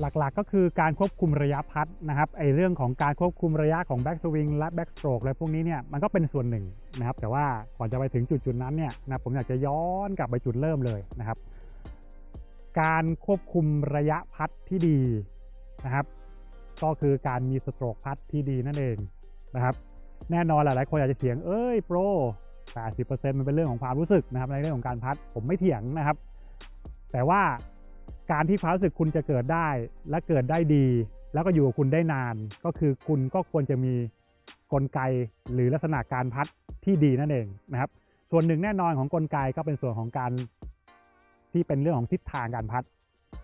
หลักๆ ก็คือการควบคุมระยะพัดนะครับไอเรื่องของการควบคุมระยะของแบ็กสวิงและแบ็กสโตรกอะไรพวกนี้เนี่ยมันก็เป็นส่วนหนึ่งนะครับ แต่ว่าก่อนจะไปถึงจุดจุดๆนั้นเนี่ยนะผมอยากจะย้อนกลับไปจุดเริ่มเลยนะครับ การควบคุมระยะพัดที่ดีนะครับ ก็คือการมีสโตรกพัดที่ดีนั่นเองนะครับ แน่นอนหลายๆคนอาจจะเถียงเอ้ยโปร80%มันเป็นเรื่องของความรู้สึกนะครับในเรื่องของการพัดผมไม่เถียงนะครับ แต่ว่า การที่ความรู้สึกคุณจะเกิดได้ และเกิดได้ดี แล้วก็อยู่กับคุณได้นาน ก็คือคุณก็ควรจะมีกลไกหรือลักษณะการพัดที่ดีนั่นเองนะครับ ส่วนหนึ่งแน่นอนของกลไกก็เป็นส่วนของการที่เป็นเรื่องของทิศทางการพัด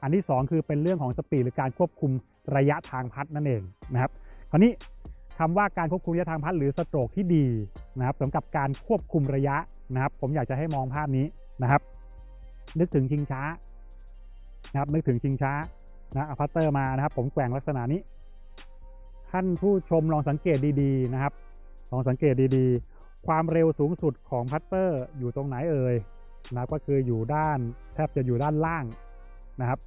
อันที่สองคือเป็นเรื่องของสปีดหรือการควบคุมระยะทางพัดนั่นเองนะครับ คราวนี้คำว่าการควบคุมระยะทางพัดหรือสโตรกที่ดีนะครับสำหรับการควบคุมระยะนะครับ ผมอยากจะให้มองภาพนี้นะครับ นึกถึงชิงช้า นะครับ นึกถึงชิงช้านะเอาพัตเตอร์มานะครับ ผมแกว่งลักษณะนี้ ท่านผู้ชมลองสังเกตดีๆนะครับ ลองสังเกตดีๆ ความเร็วสูงสุดของพัตเตอร์อยู่ตรงไหนเอ่ยนะก็คืออยู่ด้านแทบจะอยู่ด้านล่างนะครับ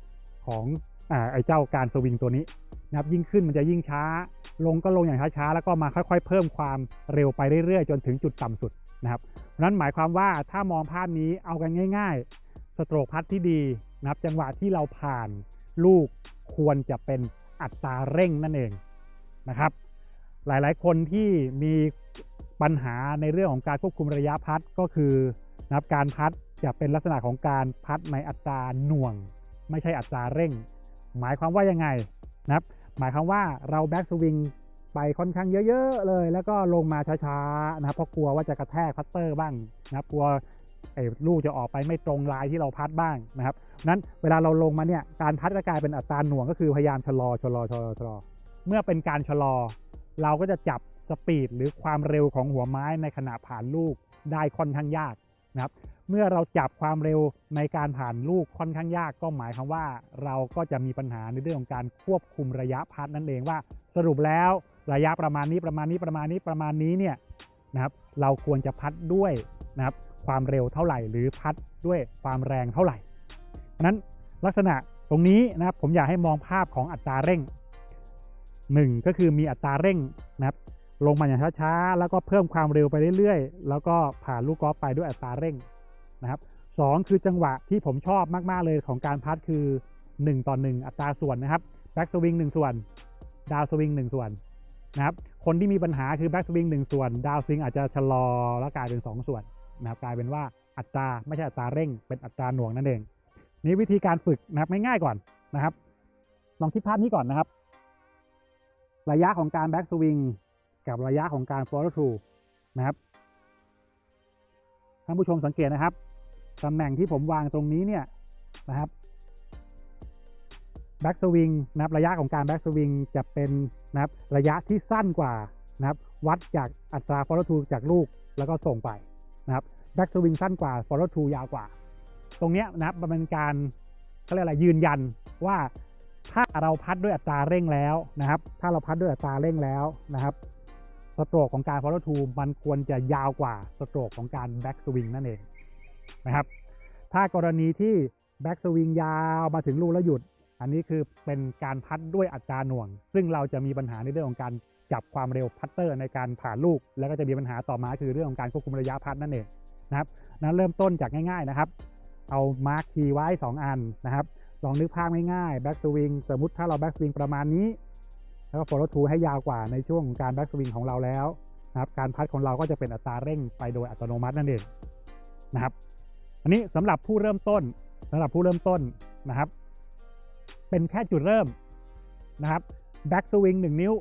ของอไอ้เจ้าการสวิงตัวนี้นะครับ ยิ่งขึ้นมันจะยิ่งช้า ลงก็ลงอย่างช้าๆแล้วก็มาค่อยๆ เพิ่มความเร็วไปเรื่อยๆ จนถึงจุดต่ำสุดนะครับนั้นหมายความว่าถ้ามองภาพนี้เอากันง่าย ๆ สโตรกพัดที่ดี นะครับ จังหวะที่เราผ่านลูกควรจะเป็นอัตราเร่งนั่นเองนะครับ หลายๆ คนที่มีปัญหาในเรื่องของการควบคุมระยะพัดก็คือนะครับการพัดจะเป็นลักษณะของการพัดในอัตราหน่วง ไม่ใช่อัตราเร่ง หมายความว่ายังไงนะครับ หมายความว่าเราแบ็กสวิงไปค่อนข้างเยอะ ๆ เลย แล้วก็ลงมาช้าๆนะครับเพราะกลัวว่าจะกระแทกพัตเตอร์บ้างนะครับกลัว ไอ้ลูกจะออกไปไม่ตรงลายที่เราพัดบ้างนะครับนั้นเวลาเราลงมาเนี่ยการพัดจะกลายเป็นอัตราหน่วงก็คือพยายามชะลอชะลอชะลอชะลอเมื่อเป็นการชะลอ เราก็จะจับสปีดหรือความเร็วของหัวไม้ในขณะผ่านลูกได้ค่อนข้างยากนะครับเมื่อเราจับความเร็วในการผ่านลูกค่อนข้างยาก ก็หมายความว่าเราก็จะมีปัญหาในเรื่องของการควบคุมระยะพัดนั่นเองว่า สรุปแล้วระยะประมาณนี้ประมาณนี้ประมาณนี้ประมาณนี้เนี่ยนะครับเราควรจะพัดด้วยนะครับ ความเร็วเท่าไหร่ หรือพัดด้วยความแรงเท่าไหร่นั้นลักษณะตรงนี้นะครับผมอยากให้มองภาพของอัตราเร่งหนึ่งก็คือมีอัตราเร่งนะครับลงมาอย่างช้าๆ แล้วก็เพิ่มความเร็วไปเรื่อยๆ แล้วก็ผ่านลูกกอล์ฟไปด้วยอัตราเร่งนะครับสองคือจังหวะที่ผมชอบมากๆเลยของการพัดคือ 1 ต่อ 1 อัตราส่วนนะครับแบ็กสวิง1ส่วน ดาวสวิง1ส่วนนะครับคนที่มีปัญหาคือแบ็กสวิง1ส่วน ดาวสวิงอาจจะชะลอแล้วกลายเป็น 2 ส่วน นะครับกลายเป็นว่าอัตราไม่ใช่อัตราเร่ง เป็นอัตราหน่วงนั่นเอง นี่วิธีการฝึกนะครับง่ายๆก่อนนะครับ ลองคิดภาพนี้ก่อนนะครับ ระยะของการแบ็กสวิงกับระยะของการ follow through นะครับท่านผู้ชมสังเกตนะครับตำแหน่งที่ผมวางตรงนี้เนี่ยนะครับแบ็กสวิงนะครับระยะของการแบ็กสวิงจะเป็นนะครับระยะที่สั้นกว่านะครับวัดจากอัตรา follow through จากลูกแล้วก็ส่งไป นะครับแบ็กสวิงสั้นกว่า follow to ยาวกว่า ตรงเนี้ยนะครับมันเป็นการเขาเรียกอะไรยืนยันว่าถ้าเราพัดด้วยอัตราเร่งแล้วนะครับ ถ้าเราพัดด้วยอัตราเร่งแล้วนะครับสโตรกของการ follow to มันควรจะยาวกว่าสโตรกของการ back swing นั่นเองนะครับ ถ้ากรณีที่ back swing ยาวมาถึงลูแล้วหยุด อันนี้คือเป็นการพัดด้วยอัตราหน่วง ซึ่งเราจะมีปัญหาในเรื่องของการ จับความเร็วพัตเตอร์ในการผ่านลูก แล้วก็จะมีปัญหาต่อมาคือเรื่องของการควบคุมระยะพัดนั่นเองนะครับนั้นเริ่มต้นจากง่าย ๆนะครับ เอามาร์คคีไว้ 2 อันนะครับ ลองนึกภาพง่ายๆ back swing สมมติถ้าเรา back swing ประมาณนี้ แล้วก็ follow through ให้ยาวกว่าในช่วงการ back swing ของเราแล้วนะครับการพัดของเราก็จะเป็นอัตราเร่งไปโดยอัตโนมัตินั่นเองนะครับ อันนี้สำหรับผู้เริ่มต้นสำหรับผู้เริ่มต้นนะครับ เป็นแค่จุดเริ่มนะครับ back swing 1นิ้ว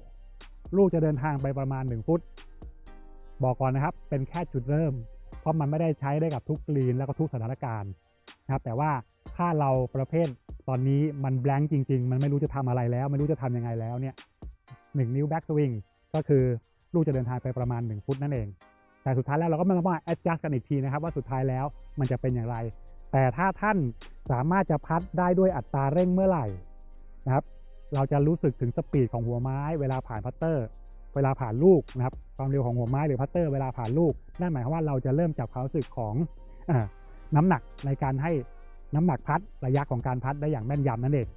ลูกจะเดินทางไปประมาณ 1 ฟุต บอกก่อนนะครับ เป็นแค่จุดเริ่ม เพราะมันไม่ได้ใช้ได้กับทุกกรีนแล้วก็ทุกสถานการณ์นะครับ แต่ว่าถ้าเราประเภทตอนนี้มันแบงค์จริง ๆ มันไม่รู้จะทำอะไรแล้ว ไม่รู้จะทำยังไงแล้วเนี่ยหนึ่งนิ้วแบ็กสวิงก็คือลูกจะเดินทางไปประมาณ 1 ฟุตนั่นเอง แต่สุดท้ายแล้วเราก็มาต้องมา adjust กันอีกทีนะครับ ว่าสุดท้ายแล้วมันจะเป็นอย่างไร แต่ถ้าท่านสามารถจะพัดได้ด้วยอัตราเร่งเมื่อไหร่นะครับ เราจะรู้สึกถึงสปีดของหัวไม้ เวลาผ่านพัตเตอร์ เวลาผ่านลูกนะครับ ความเร็วของหัวไม้หรือพัตเตอร์เวลาผ่านลูก นั่นหมายความว่าเราจะเริ่มจับความรู้สึกของอน้ำหนักในการให้น้ำหนักพัดระยะของการพัดได้อย่างแม่นยำนั่นเอง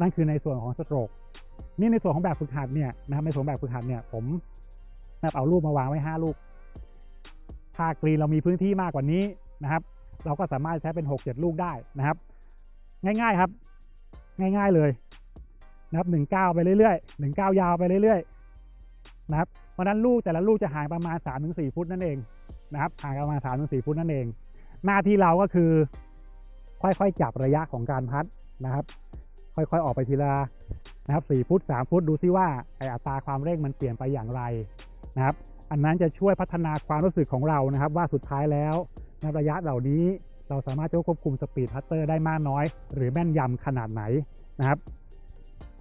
นั่นคือในส่วนของสโตรกนี่ในส่วนของแบบฝึกหัดเนี่ยนะครับในส่วนแบบฝึกหัดเนี่ยผมนะเอาลูกมาวางไว้ 5 ลูก ถ้ากรีนเรามีพื้นที่มากกว่านี้นะครับ เราก็สามารถใช้เป็น 6 7 ลูกได้นะครับ ง่ายๆครับ ง่ายๆเลย นะครับหนึ่งเก้าไปเรื่อยๆหนึ่งเก้ายาวไปเรื่อยๆนะครับเพราะนั้นลูกแต่ละลูกจะห่างประมาณ3-4ฟุตนั่นเองนะครับห่างประมาณ3-4ฟุตนั่นเอง หน้าที่เราก็คือค่อยๆจับระยะของการพัดนะครับ ค่อยๆออกไปทีละนะครับ4ฟุต3ฟุตดูซิว่าไออัตราความเร่งมันเปลี่ยนไปอย่างไรนะครับอันนั้นจะช่วยพัฒนาความรู้สึกของเรานะครับ ว่าสุดท้ายแล้วในระยะเหล่านี้เราสามารถจะควบคุมสปีดพัตเตอร์ได้มากน้อย หรือแม่นยำขนาดไหนนะครับ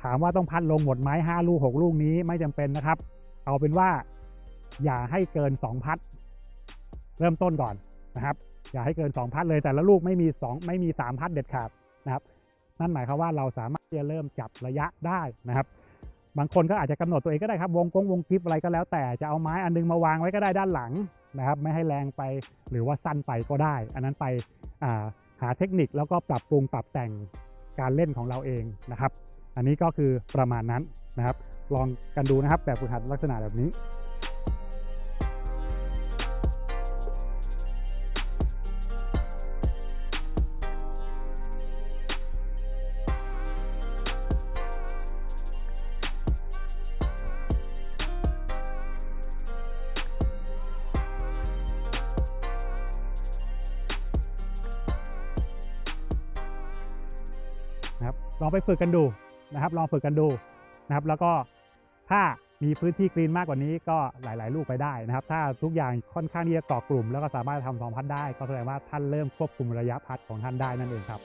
ถามว่าต้องพัดลงหมดไหมห้าลูกหกลูกนี้ไม่จำเป็นนะครับ เอาเป็นว่าอย่าให้เกิน2พัด เริ่มต้นก่อนนะครับ อย่าให้เกิน2พัดเลยแต่ละลูกไม่มี2ไม่มี3พัดเด็ดขาดนะครับ นั่นหมายความว่าเราสามารถจะเริ่มจับระยะได้นะครับ บางคนก็อาจจะกำหนดตัวเองก็ได้ครับ วงกงวงกิฟอะไรก็แล้วแต่จะเอาไม้อันนึงมาวางไว้ก็ได้ด้านหลังนะครับ ไม่ให้แรงไปหรือว่าสั้นไปก็ได้ อันนั้นไปหาเทคนิคแล้วก็ปรับปรุงปรับแต่งการเล่นของเราเองนะครับ อันนี้ก็คือประมาณนั้นนะครับ ลองกันดูนะครับแบบฝึกหัดลักษณะแบบนี้นะครับลองไปฝึกกันดู นะครับ ลองฝึกกันดูนะครับ แล้วก็ถ้ามีพื้นที่กรีนมากกว่านี้ก็หลาย ๆ ลูกไปได้นะครับ ถ้าทุกอย่างค่อนข้างที่จะเกาะกลุ่ม แล้วก็สามารถทำสองพัดได้ ก็แสดงว่าท่านเริ่มควบคุมระยะพัดของท่านได้นั่นเองครับ